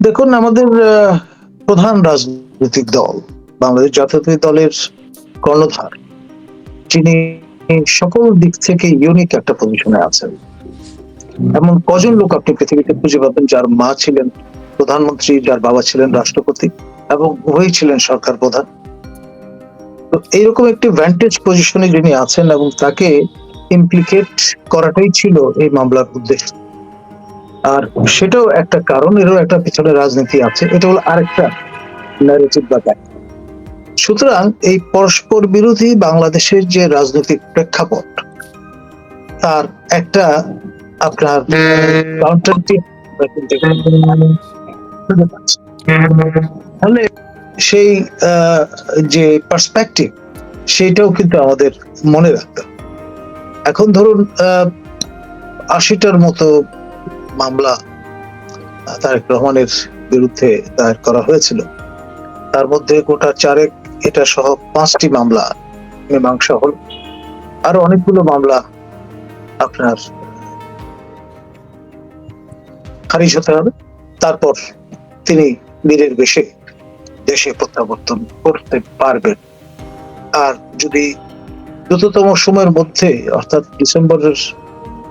দেখুন, আমাদের প্রধান রাজনৈতিক দল, বাংলাদেশ জাতীয় দলের কর্ণধার, যিনি সকল দিক থেকে ইউনিক একটা পজিশনে আছেন। এমন কজন লোক আপনি পৃথিবীতে খুঁজে পাবেন যার মা ছিলেন প্রধানমন্ত্রী, যার বাবা ছিলেন রাষ্ট্রপতি এবং উভয়ই ছিলেন সরকার প্রধান। তো এইরকম একটি ভ্যান্টেজ পজিশনে যিনি আছেন এবং তাকে ইমপ্লিকেট করাটাই ছিল এই মামলার উদ্দেশ্য। আর সেটাও একটা কারণ, এরও একটা পিছনে রাজনীতি আছে। এটা হলো আরেকটা ন্যারেটিভ বা সুতরাং এই পরস্পর বিরোধী বাংলাদেশের যে রাজনৈতিক প্রেক্ষাপট, তার একটা আপনার তাহলে সেই যে পার্সপেক্টিভ সেটাও কিন্তু আমাদের মনে রাখতে এখন ধরুন আশিটার মতো মামলা তারেক রহমানের বিরুদ্ধে দায়ের করা হয়েছিল। তার মধ্যে গোটা চারেক এটা সহ পাঁচটি মামলা মীমাংসা হল। আরও অনেকগুলো মামলা আপনার খারিজ হতে হবে। তারপর তিনি বীরের বেশে দেশে প্রত্যাবর্তন করতে পারবেন। আর যদি দ্রুততম সময়ের মধ্যে, অর্থাৎ ডিসেম্বরের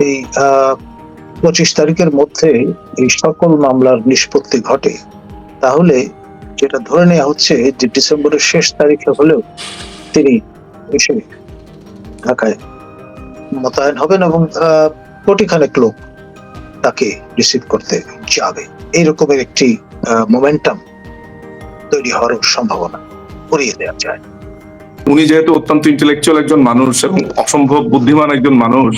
এই, আহ পঁচিশ তারিখের মধ্যে এই সকল মামলার নিষ্পত্তি ঘটে। তাহলে যেটা ধরে নেওয়া হচ্ছে যে ডিসেম্বরের শেষ তারিখে হলেও তিনি এসে ঢাকায় মোতায়েন হবেন এবং কোটিখানেক লোক তাকে রিসিভ করতে যাবে। এইরকমের একটি মোমেন্টাম তৈরি হওয়ার সম্ভাবনা করিয়ে দেওয়া যায়। উনি যেহেতু অত্যন্ত ইন্টেলেকচুয়াল একজন মানুষ এবং অসম্ভব বুদ্ধিমান একজন মানুষ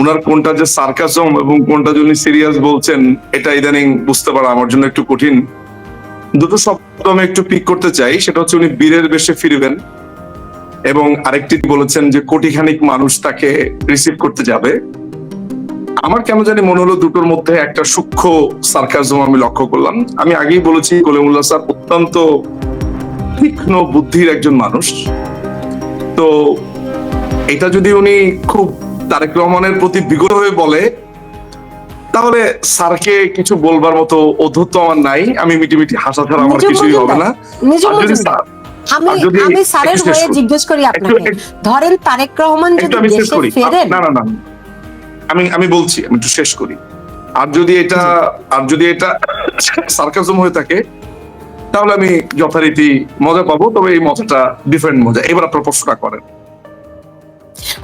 উনার কোনটা যে সার্কাসম এবং কোনটা যে উনি সিরিয়াস বলছেন, এটা ইদানিং বুঝতে পারা আমার জন্য একটু কঠিন। দুটো শব্দ আমি একটু পিক করতে চাই, সেটা হচ্ছে উনি বীরের বেশে ফিরবেন এবং আরেকটি বলেছেন যে কোটিখানিক মানুষ তাকে রিসিভ করতে যাবে। আমার কেন জানি মনে হলো দুটোর মধ্যে একটা সূক্ষ্ম সার্কাজম আমি লক্ষ্য করলাম। আমি আগেই বলেছি, কলিমুল্লাহ স্যার অত্যন্ত তীক্ষ্ণ বুদ্ধির একজন মানুষ। তো এটা যদি উনি খুব তারেক রহমানের প্রতি বিগত হয়ে বলে তাহলে স্যারকে কিছু বলবার মতো অধূর্ত আমার নাই আমি মিটিমিটি হাসা ছাড়া আমার কিছুই হবে না। আমি আমি স্যারের শেষ হয়ে করি। জিজ্ঞেস করি আপনাকে। ধরেন তারেক রহমান যদি দেশে ফেরেন। না না না আমি আমি বলছি আমি একটু শেষ করি। আর যদি এটা আর যদি এটা সার্কাজম হয়ে থাকে তাহলে আমি যথারীতি মজা পাবো তবে এই মজাটা ডিফারেন্ট মজা। এবার আপনার প্রশ্নটা করেন।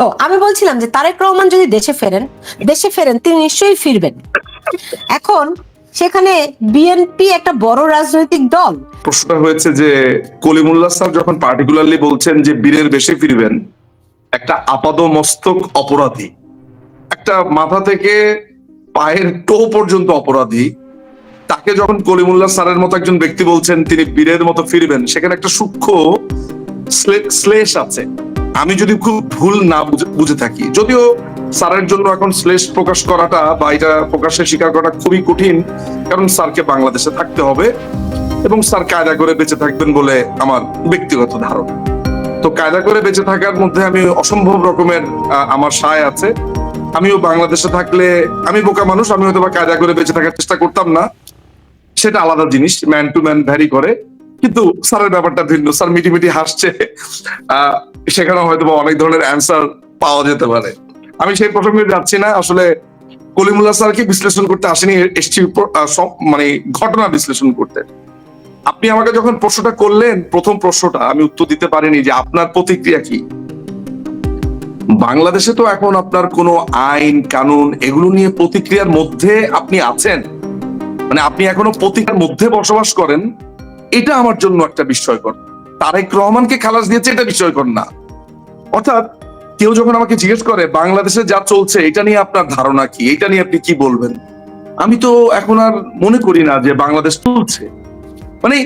ও, আমি বলছিলাম যে তারেক রহমান যদি দেশে ফেরেন দেশে ফেরেন, তিনি নিশ্চয়ই ফিরবেন। এখন সেখানে বিএনপি একটা বড় রাজনৈতিক দল। প্রশ্নটা হয়েছে যে কলিমুল্লাহ স্যার যখন পার্টিকুলারলি বলছেন যে বীরের বেশে ফিরবেন, একটা আপাদ মস্তক অপরাধী, একটা মাথা থেকে পায়ের টো পর্যন্ত অপরাধী, তাকে যখন কলিমুল্লাহ স্যারের মতো একজন ব্যক্তি বলছেন, তিনি বীরের মতো ফিরবেন, সেখানে একটা সূক্ষ্ম শ্লেষ আছে। আমি যদি খুব ভুল না বুঝে- থাকি, যদিও স্যারের জন্য এখন শ্লেষ প্রকাশ করাটা বা এটা প্রকাশে স্বীকার করাটা খুবই কঠিন, কারণ স্যারকে বাংলাদেশে থাকতে হবে এবং স্যার কায়দা করে বেঁচে থাকবেন বলে আমার ব্যক্তিগত ধারণা। তো কায়দা করে বেঁচে থাকার মধ্যে আমি অসম্ভব রকমের আমার সায় আছে। আমিও বাংলাদেশে থাকলে আমি বোকা মানুষ, আমি হয়তো বা কায়দা করে বেঁচে থাকার চেষ্টা করতাম না। সেটা আলাদা জিনিস ম্যান টু ম্যান ভ্যারি করে। কিন্তু স্যারের ব্যাপারটা ভিন্ন। স্যার মিটি মিটি হাসছে। সেখানে হয়তো অনেক ধরনের অ্যান্সার পাওয়া যেতে পারে। আমি সেই প্রসঙ্গে যাচ্ছি না। আসলে কলিমুল্লাহ স্যারকে বিশ্লেষণ করতে আসেনি। এসছি মানে ঘটনা বিশ্লেষণ করতে। আপনি আমাকে যখন প্রশ্নটা করলেন, প্রথম প্রশ্নটা, আমি উত্তর দিতে পারিনি যে আপনার প্রতিক্রিয়া কি। বাংলাদেশে তো এখন আপনার কোনো আইন, কানুন, এগুলো নিয়ে প্রতিক্রিয়ার মধ্যে আপনি আছেন। মানে আপনি এখনও প্রতিক্রিয়ার মধ্যে বসবাস করেন। এটা আমার জন্য একটা বিস্ময়কর। তারেক রহমানকে খালাস দিয়েছে এটা বিস্ময়কর না। অর্থাৎ কেউ যখন আমাকে জিজ্ঞেস করে বাংলাদেশে যা চলছে এটা নিয়ে আপনার ধারণা কি? এটা নিয়ে আপনি কি বলবেন? আমি তো এখন আর মনে করি না যে বাংলাদেশ চলছে। মানে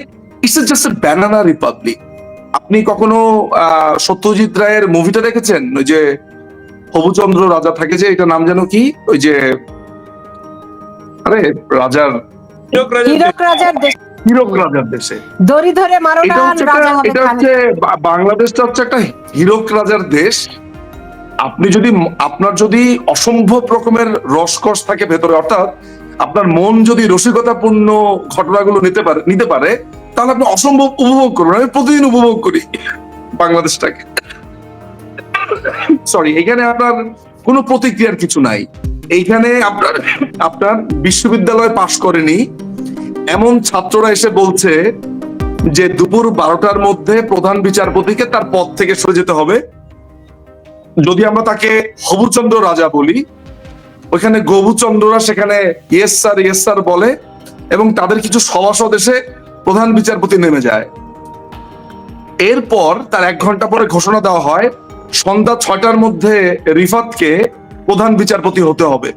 it's just a banana republic আপনি কখনো আহ, সত্যজিৎ রায়ের মুভিটা দেখেছেন? ওই যে হবুচন্দ্র রাজা থাকে যে এটা নাম যেন কি? ওই যে আরে রাজার রাজার দেশ হীরক রাজার দেশে। দড়ি ধরে এটা হচ্ছে রাজা একটা- হবে এটা হচ্ছে বাংলাদেশটা হচ্ছে একটা হীরক রাজার দেশ। আপনি যদি আপনার যদি অসম্ভব রকমের রসকস থাকে ভেতরে অর্থাৎ আপনার মন যদি রসিকতাপূর্ণ ঘটনাগুলো নিতে পারে নিতে পারে তাহলে আপনি অসম্ভব উপভোগ করবেন আমি প্রতিদিন উপভোগ করি বাংলাদেশটাকে। সরি এখানে আপনার কোনো প্রতিক্রিয়ার কিছু নাই। এইখানে আপনার আপনার বিশ্ববিদ্যালয় পাশ করেনি। এমন ছাত্ররা এসে বলছে যে দুপুর বারোটার মধ্যে প্রধান বিচারপতিকে তার পদ থেকে সরে যেতে হবে। যদি আমরা তাকে হবুচন্দ্র রাজা বলি ওইখানে গবুচন্দ্ররা সেখানে ইয়েস স্যার ইয়েস স্যার বলে এবং তাদের কিছু সভাসদ এসে প্রধান বিচারপতি নেমে যায়। এরপর তার এক ঘণ্টা পরে ঘোষণা দেওয়া হয়, সন্ধ্যা ছয়টার মধ্যে রিফাতকে প্রধান বিচারপতি হতে হবে।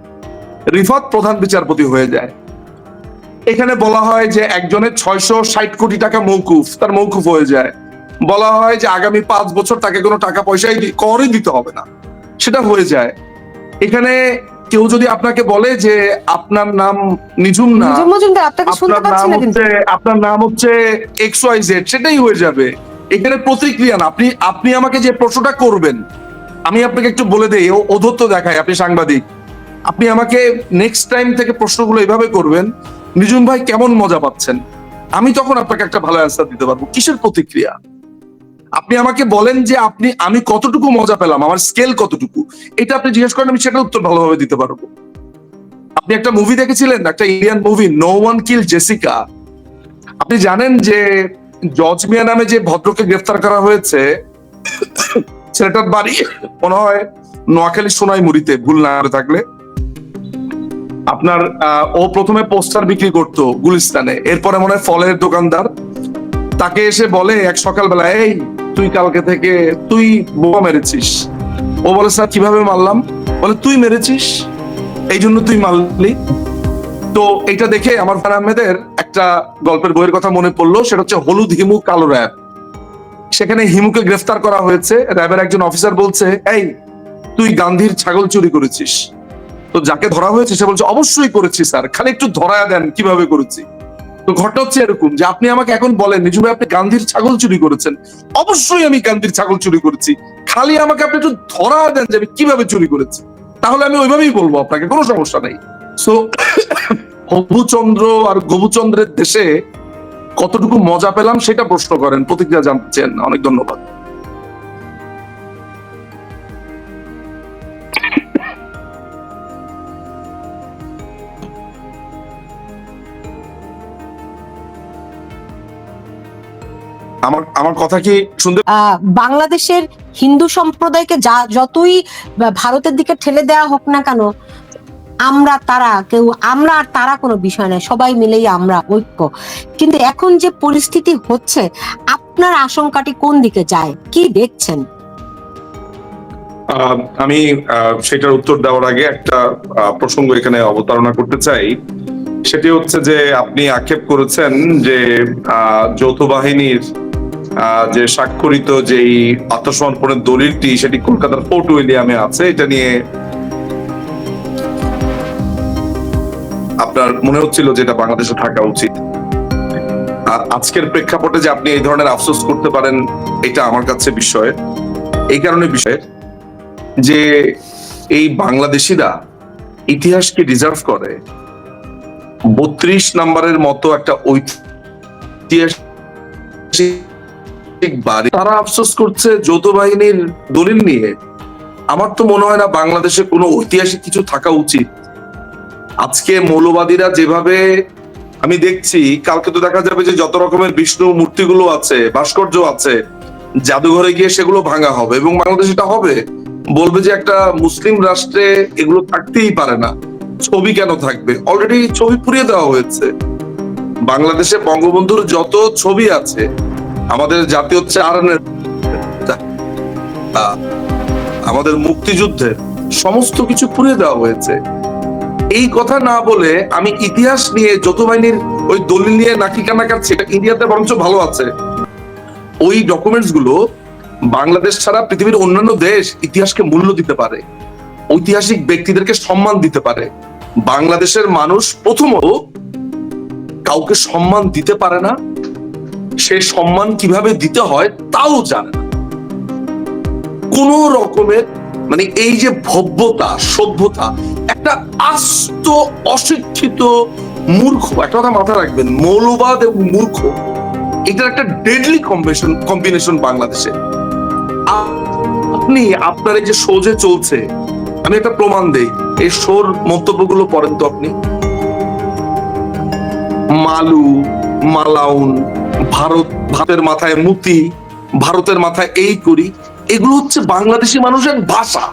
রিফাত প্রধান বিচারপতি হয়ে যায়। এখানে বলা হয় যে একজনের ছয়শো ষাট কোটি টাকা মৌকুফ তার মৌকুফ হয়ে যায়। বলা হয় যে আগামী পাঁচ বছর তাকে কোনো টাকা পয়সাই করই দিতে হবে না। সেটা হয়ে যায়। এখানে কেউ যদি আপনাকে বলে যে আপনার নাম নিঝুম না আপনার নাম হচ্ছে আপনার নাম হচ্ছে এক্স ওয়াই জেড সেটাই হয়ে যাবে। এখানে প্রতিক্রিয়া না আপনি আপনি আমাকে যে প্রশ্নটা করবেন আমি আপনাকে একটু বলে দেই ও অধত্ব দেখায় আপনি সাংবাদিক। আপনি আমাকে নেক্সট টাইম থেকে প্রশ্নগুলো এভাবে করবেন নিজুম ভাই কেমন মজা পাচ্ছেন? আমি তখন আপনাকে একটা ভালো অ্যান্সার দিতে পারব। কিসের প্রতিক্রিয়া? আপনি আমাকে বলেন যে আপনি, আমি কতটুকু মজা পেলাম, আমার স্কেল কতটুকু? এটা আপনি জিজ্ঞেস করেন, আমি সেটা উত্তর ভালোভাবে দিতে পারব। আপনি একটা মুভি দেখেছিলেন, একটা Indian movie no one kill Jessica আপনি জানেন যে জজ মিয়া নামে যে ভদ্রকে গ্রেফতার করা হয়েছে, ছেলেটার বাড়ি মনে হয় নোয়াখালী সোনাই মুড়িতে ভুল না থাকলে। আপনার ও প্রথমে পোস্টার বিক্রি করত গুলিস্তানে, এরপরে মনে হয় ফলের দোকানদার। তাকে এসে বলে এক সকালবেলা, এই, তুই কালকে থেকে, তুই বোমা মেরেছিস। ও বলে, স্যার, কীভাবে মারলাম? বলে, তুই মেরেছিস, এই জন্য তুই মারলি। তো এটা দেখে আমার ফার আহমেদের একটা গল্পের বইয়ের কথা মনে পড়ল, সেটা হচ্ছে হলুদ হিমু কালো র্যাব। সেখানে হিমুকে গ্রেফতার করা হয়েছে, র্যাবের একজন অফিসার বলছে, এই, তুই গান্ধীর ছাগল চুরি করেছিস। তো যাকে ধরা হয়েছে, সে বলছে, অবশ্যই করেছি স্যার। খালি একটু ধরায়া দেন, কীভাবে করেছি? তো ঘটনা হচ্ছে এরকম যে আপনি আমাকে এখন বলেন নিজু ভাই, আপনি গান্ধীর ছাগল চুরি করেছেন। অবশ্যই আমি গান্ধীর ছাগল চুরি করেছি। খালি আমাকে আপনি একটু ধরা দেন যে আমি কীভাবে চুরি করেছি। তাহলে আমি ওইভাবেই বলব আপনাকে, কোনো সমস্যা নেই। সো হবুচন্দ্র আর গবুচন্দ্রের দেশে কতটুকু মজা পেলাম সেটা প্রশ্ন করেন। প্রতিক্রিয়া জানতেছেন অনেক ধন্যবাদ। আমার আমার কথা কি শুনতে বাংলাদেশের হিন্দু সম্প্রদায়কে যা যতই ভারতের দিকে ঠেলে দেওয়া হোক না কেন আমরা তারা কেউ আমরা আর তারা কোনো বিষয় নয় সবাই মিলেই আমরা ঐক্য। কিন্তু এখন যে পরিস্থিতি হচ্ছে আপনার আশঙ্কাটি কোন দিকে যায়? কি দেখছেন? আমি সেটার উত্তর দেওয়ার আগে একটা প্রসঙ্গ এখানে অবতারণা করতে চাই। সেটি হচ্ছে যে আপনি আক্ষেপ করেছেন যে আহ, যৌথ বাহিনীর যে স্বাক্ষরিত যেই আত্মসমর্পণের দলিলটি, সেটি কলকাতার ফোর্ট উইলিয়ামে আছে। এটা নিয়ে আপনার মনে হচ্ছিল যে এটা বাংলাদেশে থাকা উচিত। আজকের প্রেক্ষাপটে যে আপনি এই ধরনের আফসোস করতে পারেন, এটা আমার কাছে বিষয়। এই কারণে বিষয় যে এই বাংলাদেশিরা ইতিহাসকে রিজার্ভ করে। বত্রিশ নাম্বারের মতো একটা ঐতিহাসিক বাড়ি। তারা আফসোস করছে যৌথ বাহিনীর দলিল নিয়ে। আমার তো মনে হয় না বাংলাদেশে কোনো ঐতিহাসিক কিছু থাকা উচিত। আজকে মৌলবাদীরা যেভাবে আমি দেখছি, কালকে তো দেখা যাবে যে যত রকমের বিষ্ণু মূর্তিগুলো আছে, ভাস্কর্য আছে, জাদুঘরে গিয়ে সেগুলো ভাঙা হবে এবং বাংলাদেশ এটা হবে। বলবে যে একটা মুসলিম রাষ্ট্রে এগুলো থাকতেই পারে না। ছবি কেন থাকবে? অলরেডি ছবি পুড়িয়ে দেওয়া হয়েছে। বাংলাদেশে বঙ্গবন্ধুর যত ছবি আছে আমাদের জাতীয় চারণের আমাদের মুক্তিযুদ্ধের সমস্ত কিছু পুড়িয়ে দেওয়া হয়েছে। এই কথা না বলে আমি ইতিহাস নিয়ে যৌথ বাহিনীর ওই দলিল নিয়ে নাকি কানা কাটছি এটা ইন্ডিয়াতে বরঞ্চ ভালো আছে। ওই ডকুমেন্টসগুলো বাংলাদেশ ছাড়া পৃথিবীর অন্যান্য দেশ ইতিহাসকে মূল্য দিতে পারে, ঐতিহাসিক ব্যক্তিদেরকে সম্মান দিতে পারে। বাংলাদেশের মানুষ প্রথমত কাউকে সম্মান দিতে পারে না সে সম্মান কীভাবে দিতে হয় তাও জানে না। কোন রকমের মানে এই যে ভব্যতা, সভ্যতা, একটা আস্ত অশিক্ষিত মূর্খ, একটা কথা মাথায় রাখবেন, মৌলবাদ এবং মূর্খ, এটার একটা ডেডলি কম্বিনেশন কম্বিনেশন বাংলাদেশে। আপনি, আপনার এই যে শো যে চলছে, আমি একটা প্রমাণ দেই, এই শোর মন্তব্যগুলো পড়েন তো আপনি। মালু মালাউন ভারত ভারতের মাথায় মুতি ভারতের মাথায় এই করি এগুলো হচ্ছে বাংলাদেশি মানুষের ভাষা।